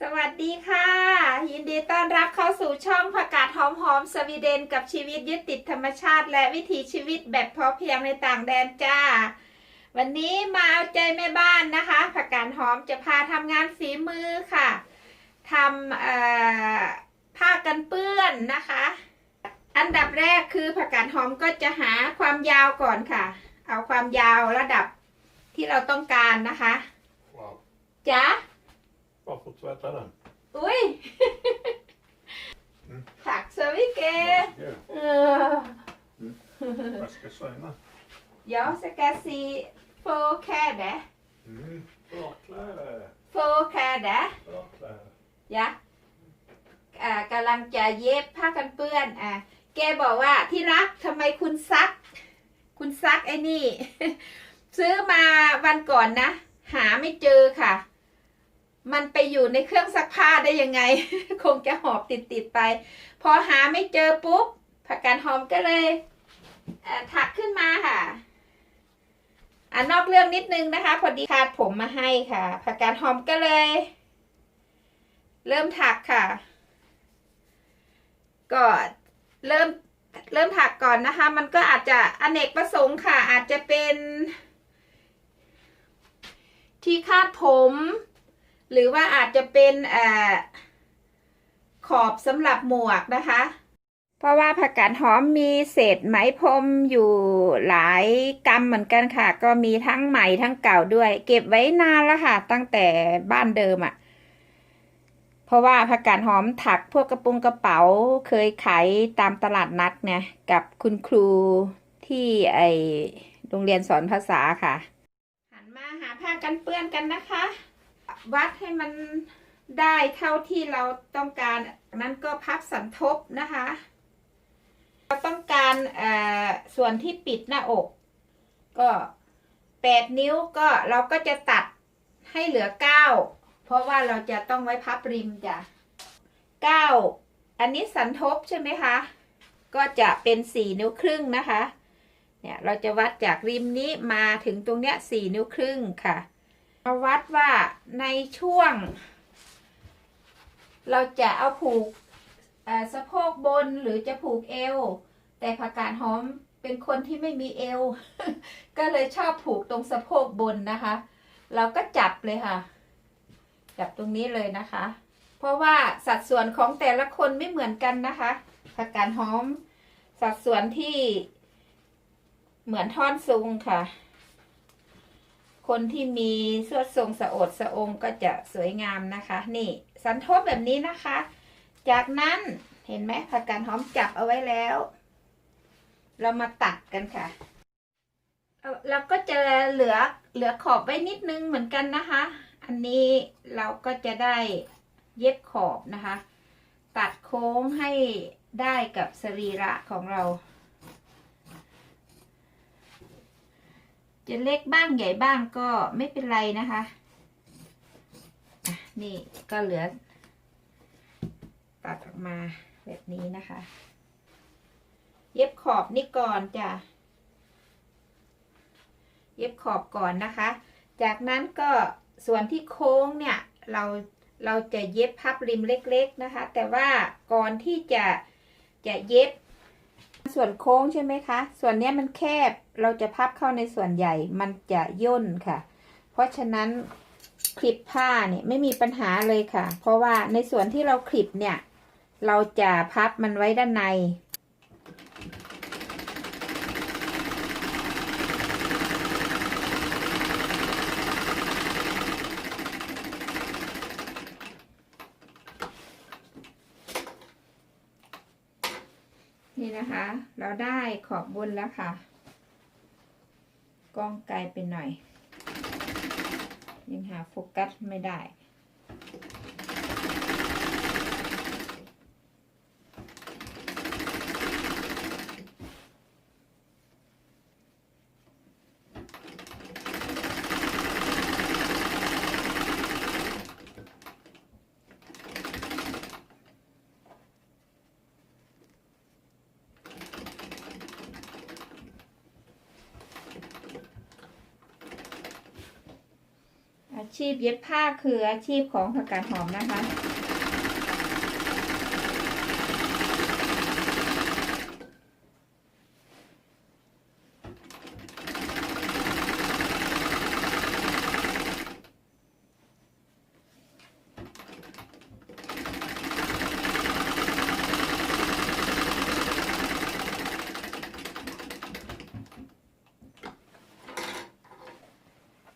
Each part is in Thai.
สวัสดีค่ะ ยินดีต้อนรับเข้าสู่ช่องผักกาดหอมหอมสวีเดนกับชีวิตยึดติดธรรมชาติ และวิถีชีวิตแบบพอเพียงในต่างแดนจ้า วันนี้มาเอาใจแม่บ้านนะคะผักกาดหอมจะพาทำงานฝีมือค่ะทำเอ่อผ้ากันเปื้อนนะคะ อันดับแรกคือผักกาดหอมก็จะหาความยาวก่อนค่ะ เอาความยาวระดับที่เราต้องการนะคะ Wow. จ้า Bara fått tvätta den. อุ้ย Mm. Tack så mycket. Ja, Uh, jag ska syna. jag ska se två kläder. Mm. Bra kläder. Två kläder. Bra kläder. ยะอ่ากำลังจะเย็บผ้ากันเปื้อนอะแกบอกว่าที่รักทำไมคุณซัก คุณซักไอ้นี่ ซื้อมาวันก่อนนะ หาไม่เจอค่ะ มันไปอยู่ในเครื่องซักผ้าได้ยังไง คงจะหอบติดติดๆไป พอหาไม่เจอปุ๊บผักกาดหอมก็เลยเถักขึ้นมาค่ะอ่านอกเรื่องนิดนึงนะคะ พอดีคาดผมมาให้ค่ะผักกาดหอมก็เลย เริ่มถักค่ะ ก็เริ่มเริ่มถักก่อนนะคะ มันก็อาจจะอเนกประสงค์ค่ะ อาจจะเป็น ที่คาดผม หรือว่าอาจจะเป็นอขอบสำหรับหมวกนะคะ เพราะว่าผักกาดหอมมีเศษไหมพรมอยู่หลายกำเหมือนกันค่ะ ก็มีทั้งใหม่ทั้งเก่าด้วย เก็บไว้นานแล้วค่ะ ตั้งแต่บ้านเดิมอะ่ะ เพราะว่าผักกาดหอมถักพวกกระปุงกระเป๋าเคยขายตามตลาดนัดเนี่ยกับคุณครูที่ไอโรงเรียนสอนภาษาค่ะ หันมาหาผ้ากันเปื้อนกันนะคะ วัดให้มันได้เท่าที่เราต้องการนั้นก็พับสันทบนะคะ เราต้องการเออส่วนที่ปิดหน้าอก ก็แปดนิ้วก็เราก็จะตัดให้เหลือเก้าเพราะว่าเราจะต้องไว้พับริมจ้ะเก้าอันนี้สันทบใช่ไหมคะ ก็จะเป็นสี่นิ้วครึ่งนะคะ เนี่ยเราจะวัดจากริมนี้มาถึงตรงเนี้ยสี่นิ้วครึ่งค่ะ มาวัดว่าในช่วง เราจะเอาผูกสะโพกบนหรือจะผูกเอว แต่ผักกาดหอมเป็นคนที่ไม่มีเอว ก็เลยชอบผูกตรงสะโพกบนนะคะ เราก็จับเลยค่ะ จับตรงนี้เลยนะคะ เพราะว่าสัดส่วนของแต่ละคนไม่เหมือนกันนะคะผักกาดหอม สัดส่วนที่เหมือนท่อนซุงค่ะ คนที่มีสวดทรงสะโอดสะองก็จะสวยงามนะคะ นี่สันทบแบบนี้นะคะ จากนั้นเห็นไหมผักกาดหอมจับเอาไว้แล้ว เรามาตัดกันค่ะเราก็จะเหลือเหลือขอบไว้นิดนึงเหมือนกันนะคะ อันนี้เราก็จะได้เย็บขอบนะคะ ตัดโค้งให้ได้กับสรีระของเรา จะเล็กบ้างใหญ่บ้างก็ไม่เป็นไรนะคะนี่ก็เหลือ ตัดออกมาแบบนี้นะคะ เย็บขอบนี่ก่อนจ้ะเย็บขอบก่อนนะคะ จากนั้นก็ส่วนที่โค้งเนี่ยเราเราจะเย็บพับริมเล็ก ๆนะคะ แต่ว่าก่อนที่จะจะเย็บ ส่วนโค้งใช่ไหมคะ ส่วนนี้มันแคบ เราจะพับเข้าในส่วนใหญ่ มันจะย่นค่ะ เพราะฉะนั้นคลิปผ้าเนี่ยไม่มีปัญหาเลยค่ะ เพราะว่าในส่วนที่เราคลิปเนี่ย เราจะพับมันไว้ด้านใน นะคะ เราได้ขอบบนแล้วค่ะกล้องไกลไปหน่อย ยังหาโฟกัสไม่ได้ ชชีพเย็บผ้าคืออาชีพของผักกาดหอมนะคะ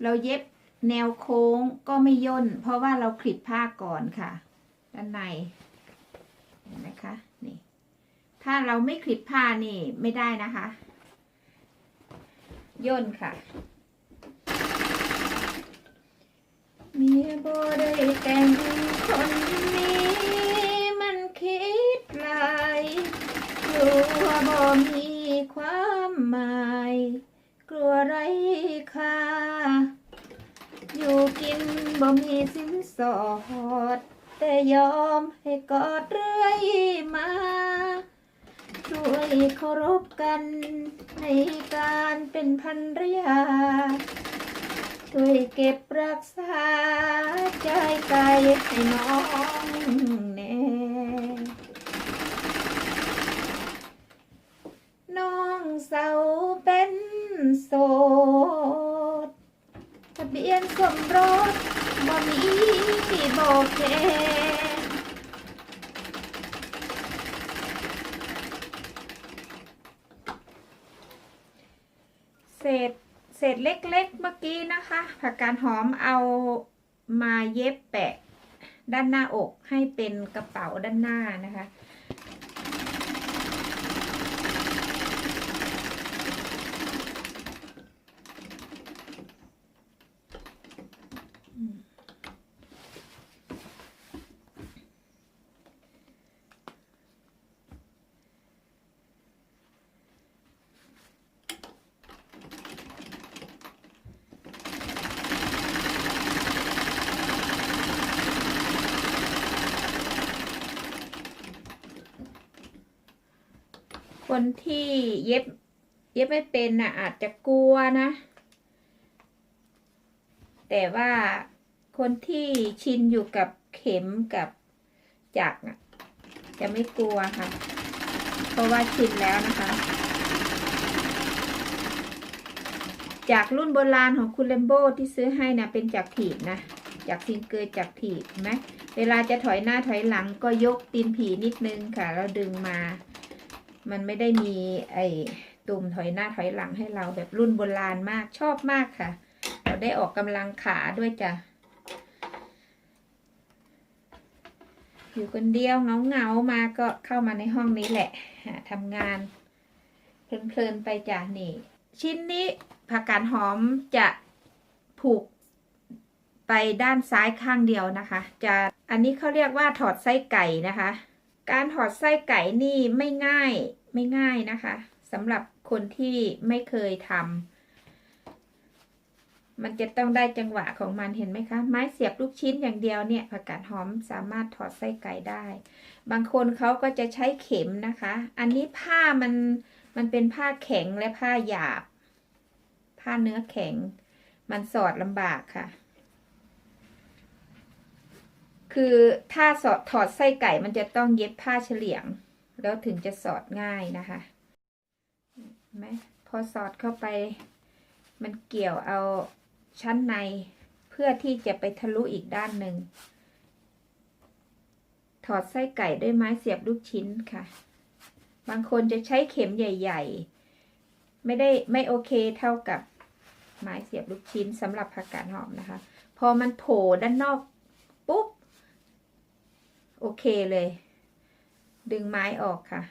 เราเย็บ แนวโค้งก็ไม่ย่น เพราะว่าเราคลิปผ้าก่อนค่ะ ด้านในเห็นไหมคะนี่ ถ้าเราไม่คลิปผ้านี่ไม่ได้นะคะ ย่นค่ะเมียบ่ได้แต่งคนนี้มันคิดหลายกลัวบ่มีความหมาย กลัวไรค่า อยู่กินบ่มีสินสอด แต่ยอมให้กอดเรื่อยมาช่วยเคารพกันในการเป็นภรรยาช่วยเก็บรักษาใจกายให้น้องแน่น้องเสาเป็นโสด ยนสมรสบ่มีบ่แค่เศษเศษเล็กๆเมื่อกี้นะคะ ผักกาดหอมเอามาเย็บแปะด้านหน้าอกให้เป็นกระเป๋าด้านหน้านะคะ คนที่เย็บ เย็บไม่เป็นน่ะ อาจจะกลัวนะ แต่ว่าคนที่ชินอยู่กับเข็มกับจักรจะไม่กลัวค่ะ เพราะว่าชินแล้วนะคะ จากรุ่นโบราณของคุณเลมโบที่ซื้อให้นะเป็นจักรถีบนะ จากซิงเกอร์จักรถีบไหมเวลาจะถอยหน้าถอยหลังก็ยกตีนผีนิดนึงค่ะ แล้วดึงมา มันไม่ได้มีไอ้ตุ่มถอยหน้าถอยหลังให้เราแบบรุ่นโบราณมากชอบมากค่ะ เราได้ออกกำลังขาด้วยจ้ะ อยู่คนเดียวเงาเงามาก็เข้ามาในห้องนี้แหละหาทำงาน เพลินๆไปจ้ะนี่ ชิ้นนี้ผักกาดหอมจะผูกไปด้านซ้ายข้างเดียวนะคะ จะอันนี้เขาเรียกว่าถอดไส้ไก่นะคะ การถอดไส้ไก่นี่ไม่ง่าย ไม่ง่ายนะคะสำหรับคนที่ไม่เคยทำมันจะต้องได้จังหวะของมันเห็นไหมคะ ไม้เสียบลูกชิ้นอย่างเดียวเนี่ยผักกาดหอมสามารถถอดไส้ไก่ได้ บางคนเขาก็จะใช้เข็มนะคะ อันนี้ผ้ามันมันเป็นผ้าแข็งและผ้าหยาบ ผ้าเนื้อแข็ง มันสอดลำบากค่ะ คือถ้าสอดถอดไส้ไก่มันจะต้องเย็บผ้าเฉลียง แล้วถึงจะสอดง่ายนะคะไหมพอสอดเข้าไป มันเกี่ยวเอาชั้นในเพื่อที่จะไปทะลุอีกด้านหนึ่ง ถอดไส้ไก่ด้วยไม้เสียบลูกชิ้นค่ะ บางคนจะใช้เข็มใหญ่ ๆ ไม่ได้ไม่โอเคเท่ากับไม้เสียบลูกชิ้นสำหรับผักกาดหอมนะคะ พอมันโผล่ด้านนอกปุ๊บ โอเคเลย ดึงไม้ออกค่ะ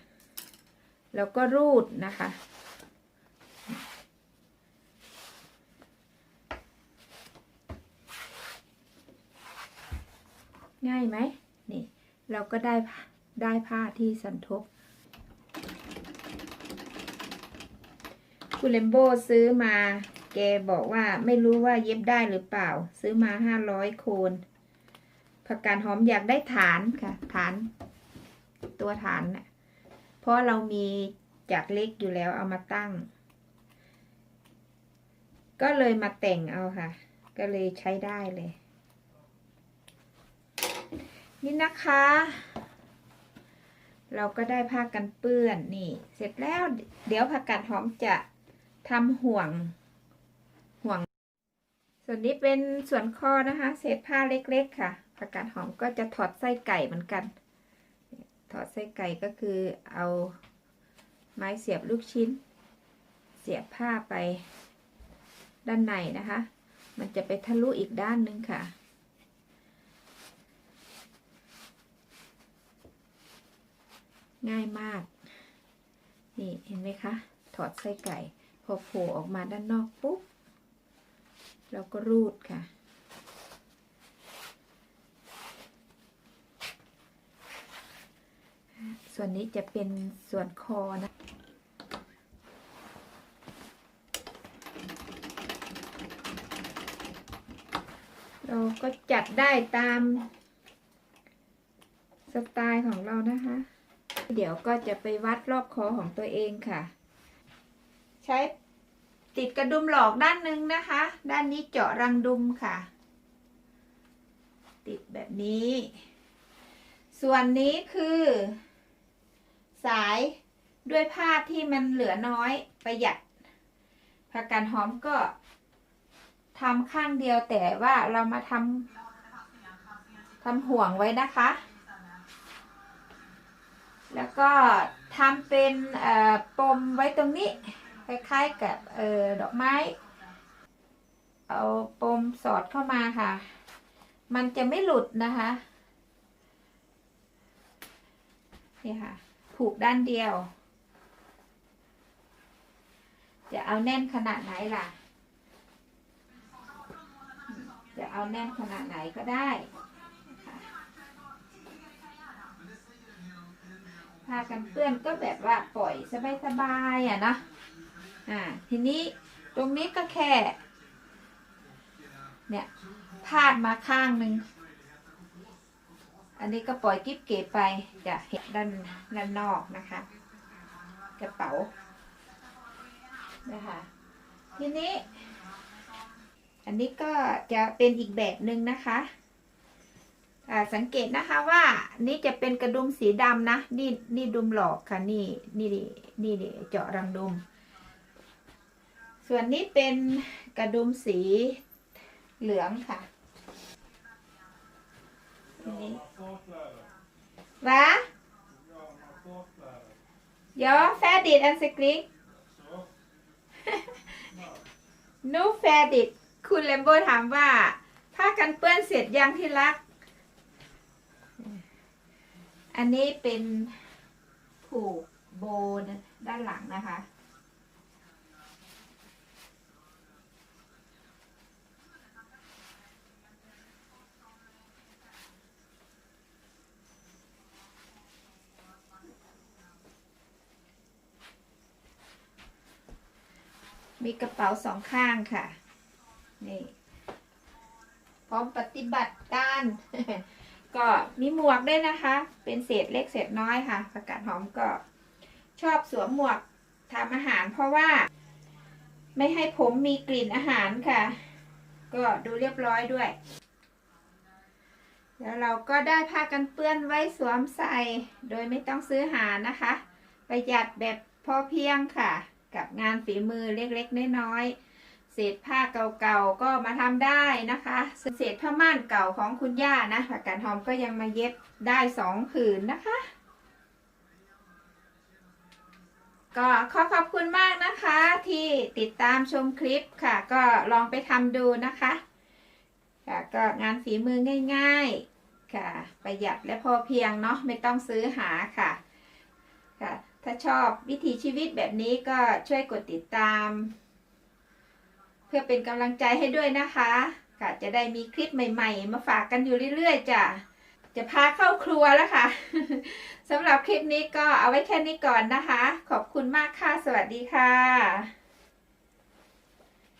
แล้วก็รูดนะคะ ง่ายไหมนี่ เราก็ได้ได้ผ้าที่สันทบคุณเลมโบซื้อมา แกบอกว่าไม่รู้ว่าเย็บได้หรือเปล่า ซื้อมาห้าร้อยโคนผักกาดหอมอยากได้ฐานค่ะ ฐาน ตัวฐานน่ะเพราะเรามีจากเล็กอยู่แล้วเอามาตั้ง ก็เลยมาแต่งเอาค่ะ ก็เลยใช้ได้เลย นี่นะคะ เราก็ได้ผ้ากันเปื้อนนี่ เสร็จแล้วเดี๋ยวผักกาดหอมจะทำห่วงห่วง ส่วนนี้เป็นส่วนคอนะคะ เศษผ้าเล็กๆค่ะผักกาดหอมก็จะถอดไส้ไก่เหมือนกัน ถอดไส้ไก่ก็คือเอาไม้เสียบลูกชิ้น เสียบผ้าไปด้านในนะคะ มันจะไปทะลุอีกด้านนึงค่ะ ง่ายมาก นี่เห็นไหมคะ ถอดไส้ไก่ พอโผล่ออกมาด้านนอกปุ๊บ เราก็รูดค่ะ ส่ วนนี้จะเป็นส่วนคอนะเราก็จัดได้ตามสไตล์ของเรานะคะ เดี๋ยวก็จะไปวัดรอบคอของตัวเองค่ะ ใช้ติดกระดุมหลอกด้านหนึ่งนะคะ ด้านนี้เจาะรังดุมค่ะ ติดแบบนี้ ส่วนนี้คือ สายด้วยผ้าที่มันเหลือน้อยประหยัดผักกาดหอมก็ทำข้างเดียวแต่ว่าเรามาทำทำห่วงไว้นะคะ แล้วก็ทำเป็นปมไว้ตรงนี้คล้ายๆกับออดอกไม้ เอาปมสอดเข้ามาค่ะ มันจะไม่หลุดนะคะ นี่ค่ะ ผูกด้านเดียว จะเอาแน่นขนาดไหนล่ะ จะเอาแน่นขนาดไหนก็ได้ผ้ากันเปื้อนก็แบบว่าปล่อยสบายๆอะเนาะอ่า ทีนี้ตรงนี้ก็แค่ เนี่ยพาดมาข้างหนึ่ง อันนี้ก็ปล่อยกิ๊บเก๋ไปจะเห็นด้านด้านนอกนะคะ กระเป๋านะคะทีนี้ อันนี้ก็จะเป็นอีกแบบหนึ่งนะคะสังเกตนะคะว่านี่จะเป็นกระดุมสีดำนะนี่นี่ดุมหลอกค่ะนี่นี่นี่นี่นี่เจาะรังดุม ส่วนนี้เป็นกระดุมสีเหลืองค่ะ ทีนี้ Va? Ja, färdigt älskling. nu färdigt คุณแลมโบถามว่าผ้ากันเปื้อนเสร็จยังที่รัก อันนี้เป็นผูกโบนด้านหลังนะคะ มีกระเป๋าสองข้างค่ะ นี่ พร้อมปฏิบัติการ ก็มีหมวกด้วยนะคะ เป็นเศษเล็กเศษน้อยค่ะประกาศหอมก็ชอบสวมหมวกทำอาหารเพราะว่า ไม่ให้ผมมีกลิ่นอาหารค่ะ ก็ดูเรียบร้อยด้วย แล้วเราก็ได้ผ้ากันเปื้อนไว้สวมใส่ โดยไม่ต้องซื้อหานะคะ ประหยัดแบบพอเพียงค่ะ กับงานฝีมือเล็กๆน้อยๆเศษผ้าเก่าๆก็มาทำได้นะคะ เศษผ้าม่านเก่าของคุณย่านะผักกาดหอมก็ยังมาเย็บได้สองผืนนะคะก็ขอขอบคุณมากนะคะที่ติดตามชมคลิปค่ะ ก็ลองไปทำดูนะคะค่ะก็งานฝีมือง่าย ๆ ค่ะ ประหยัดและพอเพียงเนาะไม่ต้องซื้อหาค่ะค่ะ ถ้าชอบวิถีชีวิตแบบนี้ก็ช่วยกดติดตาม เพื่อเป็นกำลังใจให้ด้วยนะคะค่ะจะได้มีคลิปใหม่ๆ มาฝากกันอยู่เรื่อยๆจ้ะจะพาเข้าครัวแล้วค่ะสำหรับคลิปนี้ก็เอาไว้แค่นี้ก่อนนะคะ ขอบคุณมากค่ะ สวัสดีค่ะ